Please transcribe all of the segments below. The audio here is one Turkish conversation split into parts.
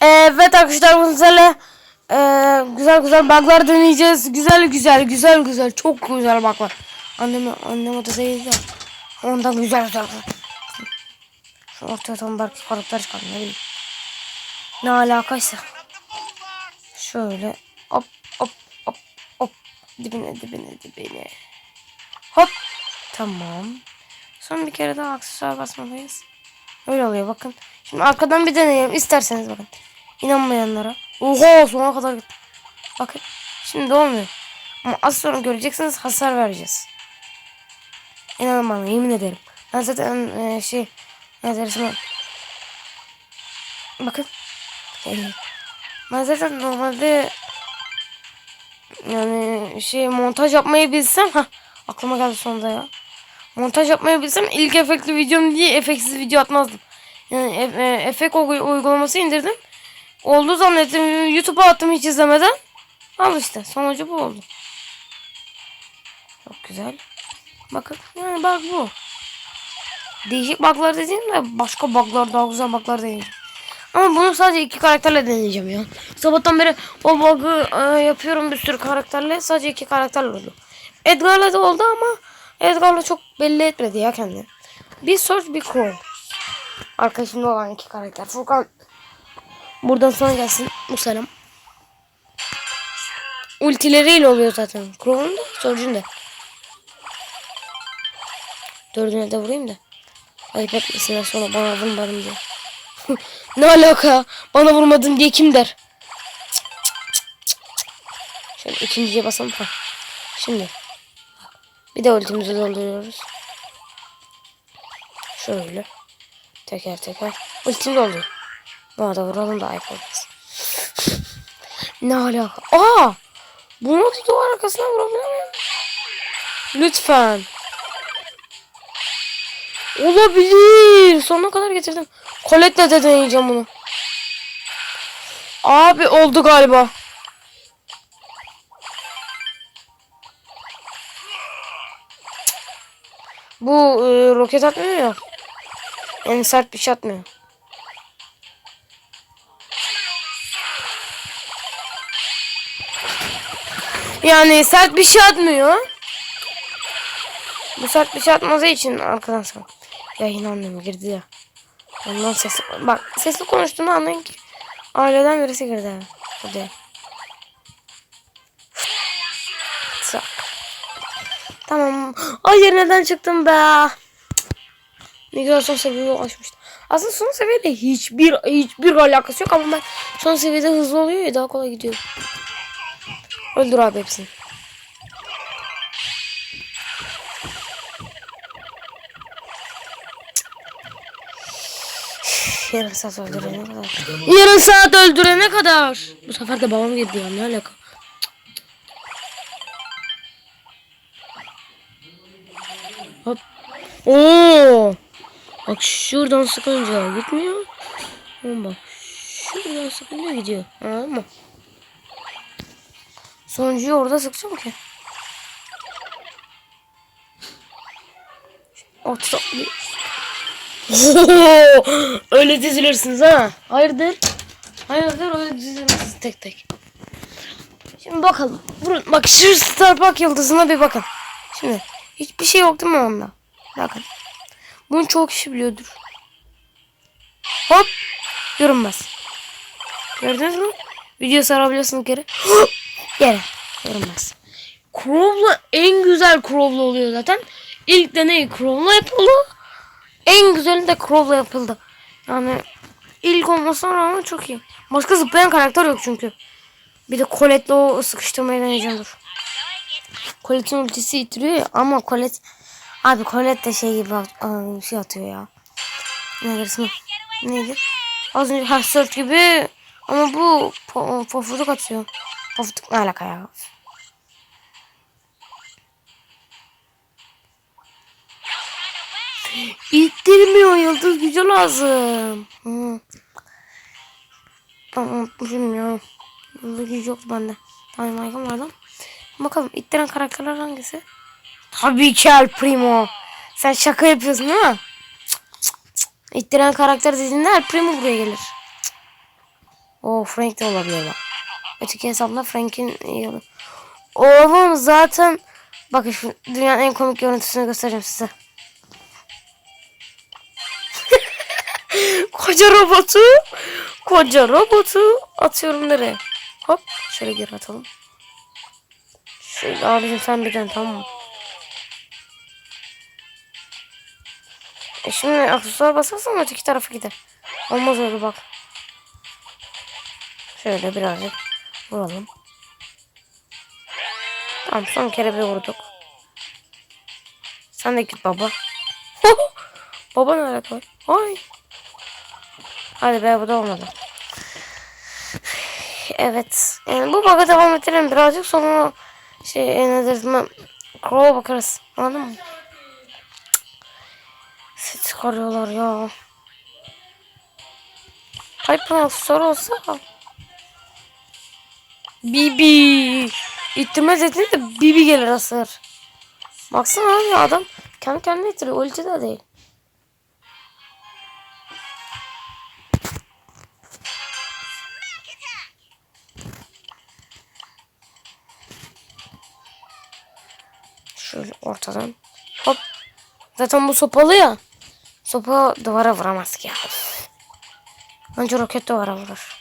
Evet arkadaşlar sizlerle e, güzel güzel bug'lar deneyeceğiz. Güzel güzel güzel güzel çok güzel bug'lar. Annem annem odadaydı da ondan güzel güzel. Şu ortaya tam belki karakter çıkar ne bileyim. Ne alakaysa. Şöyle hop hop hop hop dibine dibine dibine. Hop tamam. Son bir kere daha aksesuar basmalıyız. Öyle oluyor bakın. Şimdi arkadan bir deneyelim isterseniz bakın. İnanmayanlara. Oha sona kadar gitti. Bakın. Şimdi olmuyor. Ama az sonra göreceksiniz hasar vereceğiz. İnanın bana yemin ederim. Ben zaten e, şey ne dersin. Bakın. Ben zaten normalde yani şey montaj yapmayı bilsem ha aklıma geldi sonunda ya. Montaj yapmayı bilsem ilk efektli videom diye efektsiz video atmazdım. Yani e, e, efekt uy- uygulaması indirdim. Oldu zannettim. YouTube'a attım hiç izlemeden. Al işte. Sonucu bu oldu. Çok güzel. Bakın. Yani bak bu. Değişik bug'lar dediğimde başka bug'lar daha güzel bug'lar deneyeceğim. Ama bunu sadece iki karakterle deneyeceğim ya. Sabahtan beri o bug'ı e, yapıyorum bir sürü karakterle. Sadece iki karakterle oldu. Edgar'la da oldu ama Edgar'la çok belli etmedi ya kendini. Bir Surge bir Crow. Arkadaşımda olan iki karakter. Furkan buradan sana gelsin bu selam. Ultileriyle oluyor zaten. Crow'un da Surge'un da. Dördüne de vurayım da. Ayıp etmesinler sonra bana vurmadın diye. ne alaka? Bana vurmadın diye kim der? Şöyle ikinciye basalım. Ha. Şimdi. Bir de ultimizi dolduruyoruz. Şöyle. Teker teker. Ultim doldu. Buna da vuralım da ayıp olmaz. ne alaka? Aa! Bunu duvar arkasına vurabilir miyim? Lütfen. Olabilir. Sonuna kadar getirdim. Colette'le de deneyeceğim bunu. Abi oldu galiba. Bu e, roket atmıyor ya. Yani sert bir şey atmıyor. Yani sert bir şey atmıyor. Bu sert bir şey atmadığı için arkadaşlar. Ya yine girdi ya. Ondan sesli... Bak sesli konuştuğunu anlayın ki. Aileden birisi girdi. Hadi. Tamam. Hayır neden çıktım be? Güzel son seviyeye ulaşmıştım. Aslında son seviyede hiçbir hiçbir alakası yok ama ben son seviyede hızlı oluyor ya daha kolay gidiyor. Öldür abi hepsini. Yarım saat öldürene kadar. Yarım saat öldürene kadar. Bu sefer de babam girdi ne alaka? Oo. Bak şuradan sıkınca gitmiyor. Ama bak şuradan sıkınca gidiyor. Anladın mı? Sonuncuyu orada sıkacağım ki. Otuz. öyle dizilirsiniz ha. Hayırdır? Hayırdır öyle dizilirsiniz tek tek. Şimdi bakalım. Vurun. Bak şu Star Park yıldızına bir bakın. Şimdi hiçbir şey yok değil mi onda? Bakın. Bunu çok kişi biliyordur. Hop. Görünmez. Gördünüz mü? Video sarabiliyorsunuz geri. Yere. Görünmez. Crow'la en güzel Crow'la oluyor zaten. İlk deney Crow'la yapıldı. En güzeli de Crow'la yapıldı. Yani ilk olmasına rağmen çok iyi. Başka zıplayan karakter yok çünkü. Bir de Colette'le o sıkıştırmayı deneyeceğim dur. Colette'in ultisi itiriyor ya ama Colette Abi Colette de şey gibi aa, şey atıyor ya. Ne dersin? Neydi? Az önce ha Surge gibi ama bu po pofuduk atıyor. Pofuduk ne alaka ya? İttirmiyor yıldız gücü lazım. Tamam ya. Yıldız gücü yok bende. Tamam Michael vardı. Bakalım ittiren karakterler hangisi? Tabii ki El Primo. Sen şaka yapıyorsun değil mi? İttiren karakter dediğinde El Primo buraya gelir. O Frank de olabilir bak. Öteki hesapta Frank'in iyi olur. Oğlum zaten bakın şu dünyanın en komik görüntüsünü göstereceğim size. koca robotu koca robotu atıyorum nereye? Hop şöyle geri atalım. Şöyle abicim sen bir dön tamam mı? E şimdi aksesuar basarsan öteki tarafa gider. Olmaz öyle bak. Şöyle birazcık vuralım. Tamam son kere bir vurduk. Sen de git baba. baba ne alaka? Ay. Hadi be bu da olmadı. Evet. Yani bu bug'a devam ettirelim birazcık sonra şey deriz ben Crow'a bakarız. Anladın mı? Çıkarıyorlar ya. Piper aksesuar olsa. Bibi. İttirmez edin de Bibi gelir asır. Baksana abi adam kendi kendine ittiriyor. Ulti de değil. Şöyle ortadan. Hop. Zaten bu sopalı ya. Sopa duvara vuramaz ki. Anca roket duvara vurur.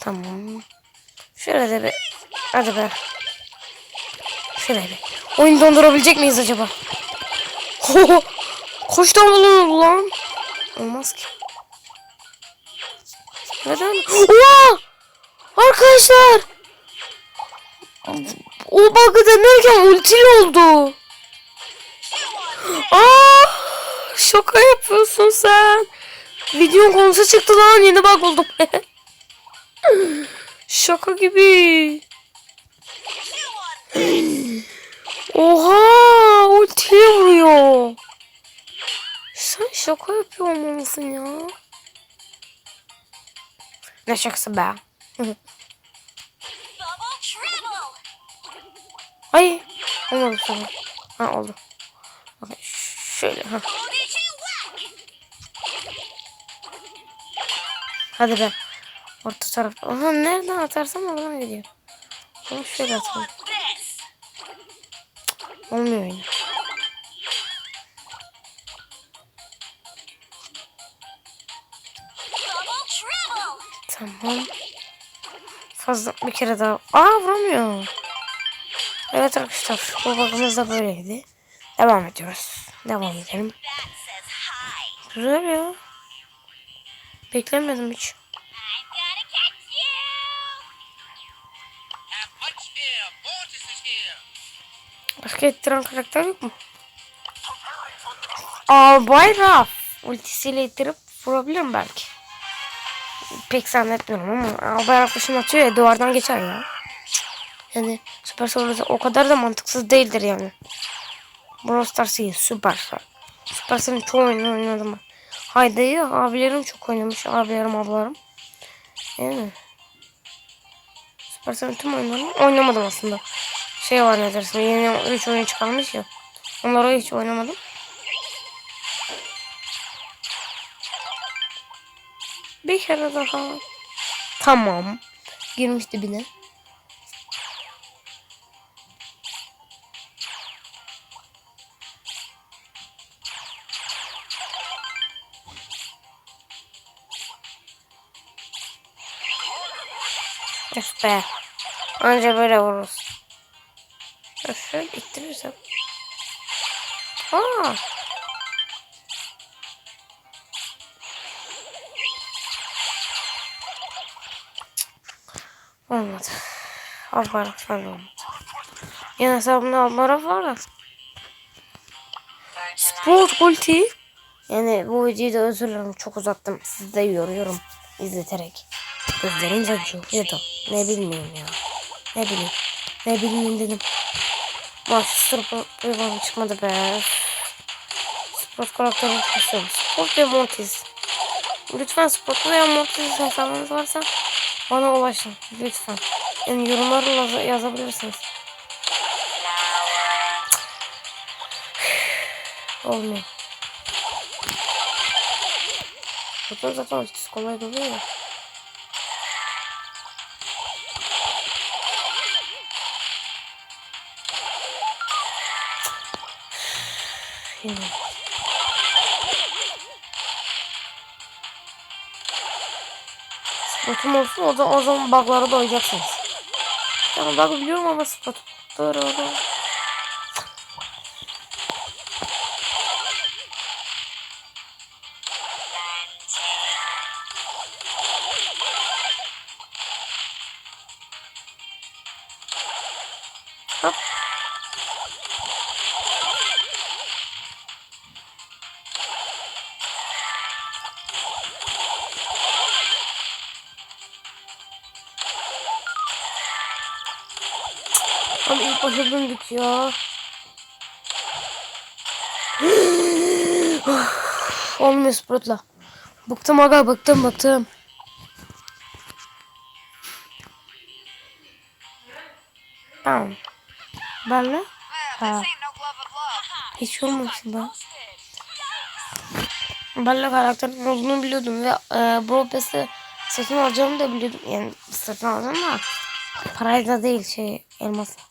Tamam. Şöyle de bir. Hadi be. Şöyle bir. Oyun dondurabilecek miyiz acaba? Balon oldu lan? Olmaz ki. Neden? Oha! Arkadaşlar! O bug'ı denerken ultili oldu. Aa! Şaka yapıyorsun sen. Videonun konusu çıktı lan. Yeni bug buldum. Şaka gibi. Oha! Ultiye vuruyor. Sen şaka yapıyor olmalısın ya. Ne şakası be? Ay. Olmadı sana. Ha oldu. Bakın şöyle. Ha. Hadi be. Orta tarafta. Aha nereden atarsam oradan gidiyor. Ama şöyle atalım. Olmuyor yine. Tamam. Fazla bir kere daha. Aa vuramıyor. Evet arkadaşlar. Bu bakımız da böyleydi. Devam ediyoruz. Devam edelim. Güzel ya. İs here. Başka ettiren karakter yok mu? Aa bayrağı. Ultisiyle ittirip vurabilirim belki. Pek zannetmiyorum ama Albayrak dışına atıyor ya duvardan geçer ya. Yani Supercell orası o kadar da mantıksız değildir yani. Brawl Stars iyi Supercell. Supercell'in çoğu oyunu oynadım ben. Haydi'yi abilerim çok oynamış. Abilerim ablalarım. Yani. Supercell'in tüm oyunlarını oynamadım aslında. Şey var ne dersin yeni 3 oyun çıkarmış ya. Onları hiç oynamadım. Bir kere daha. Tamam. Girmiş dibine. Be. Anca böyle vururuz. Şöyle ittirirsem. Aa. Olmadı. Albarak falan olmadı. Yine hesabımda albarak var da. Sport ulti. Yani bu videoyu da özür dilerim çok uzattım. Sizi de yoruyorum izleterek. Gözlerim acıyor da ne bileyim ya. Ne bileyim. Ne bileyim dedim. Master bana çıkmadı be. Sport karakteri istiyorum. Sport ve Mortis. Lütfen Sport veya Mortis hesabınız varsa bana ulaşın. Lütfen. Yani yorumları yaz- yazabilirsiniz. Olmuyor. Zaten zaten kolay doluyor ya. Spotum olsun o zaman, o zaman bug'lara doyacaksınız. Yani bug biliyorum ama spot. Doğru. Hop. Ama döndük ya. Olmuyor Sprout'la. Bıktım aga bıktım bıktım. Tamam. Ha. glove of love. Hiç olmasın ben. Benle karakterin olduğunu biliyordum ve e, Brawl Pass'ı satın alacağımı da biliyordum. Yani satın alacağım da parayla değil şey elmasla.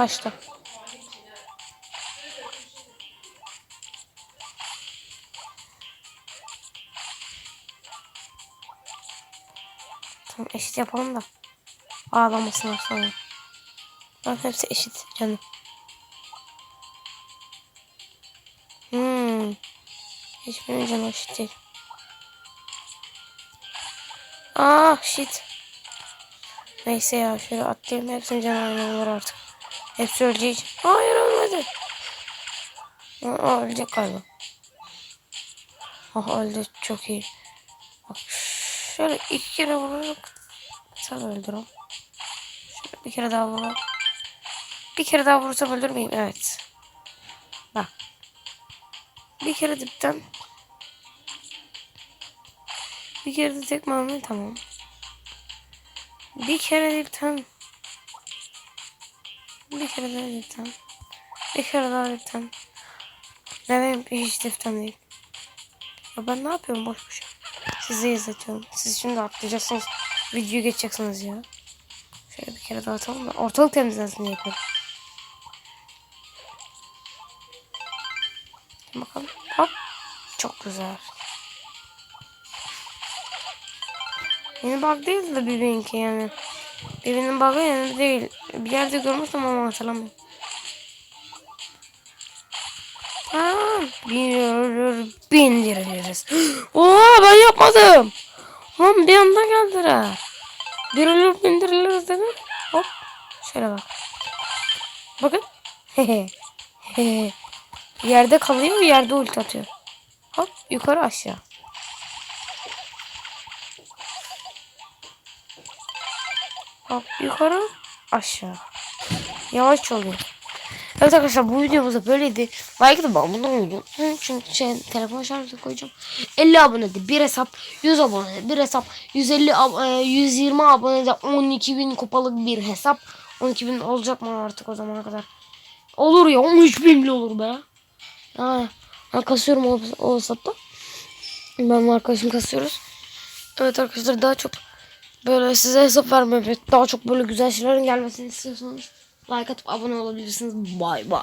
Taşla. Tamam eşit yapalım da ağlamasın sonra. Bak hepsi eşit canım. Hmm. Hiçbirinin canı eşit değil. Ah shit. Neyse ya şöyle atlayayım hepsinin canı aynı artık. Hepsi ölecek. Hayır ölmedi. Aa, ölecek galiba. Ah öldü çok iyi. Bak şöyle iki kere vurarak sen öldür o. Şöyle bir kere daha vuralım. Bir kere daha vurursam öldür müyüm? Evet. Bak. Bir kere dipten. Bir kere de tekme almayı tamam. Bir kere dipten. Bir kere daha dipten. Bir kere daha dipten. Neden hiç dipten değil. Ya ben ne yapıyorum boş boş. Sizi izletiyorum. Siz şimdi atlayacaksınız. Videoyu geçeceksiniz ya. Şöyle bir kere daha atalım da ortalık temizlensin diye yapıyorum. Bakalım. Hop. Çok güzel. Yeni bug değil de birbirinki yani. Birbirinin bug'ı yani değil. Bir yerde görmüştüm ama hatırlamıyorum. Tamam. Bindir, bindiririz. Oha ben yapmadım. Lan bir anda geldiler. Birilir bindiriliriz dedim. Hop. Şöyle bak. Bakın. Yerde kalıyor yerde ulti atıyor. Hop yukarı aşağı. Hop yukarı aşağı. Yavaş oluyor. Evet arkadaşlar bu videomuz da böyleydi. Like atıp abone olun. Çünkü şey, telefon şarjı koyacağım. 50 abonede bir hesap, 100 abonede bir hesap, 150 ab- e, 120 abonede 12 bin kupalık bir hesap. 12 bin olacak mı artık o zamana kadar? Olur ya 13 bin bile olur be. Ha, ben kasıyorum o, o hesapta. Ben arkadaşım kasıyoruz. Evet arkadaşlar daha çok böyle size hesap vermemi daha çok böyle güzel şeylerin gelmesini istiyorsanız like atıp abone olabilirsiniz. Bay bay.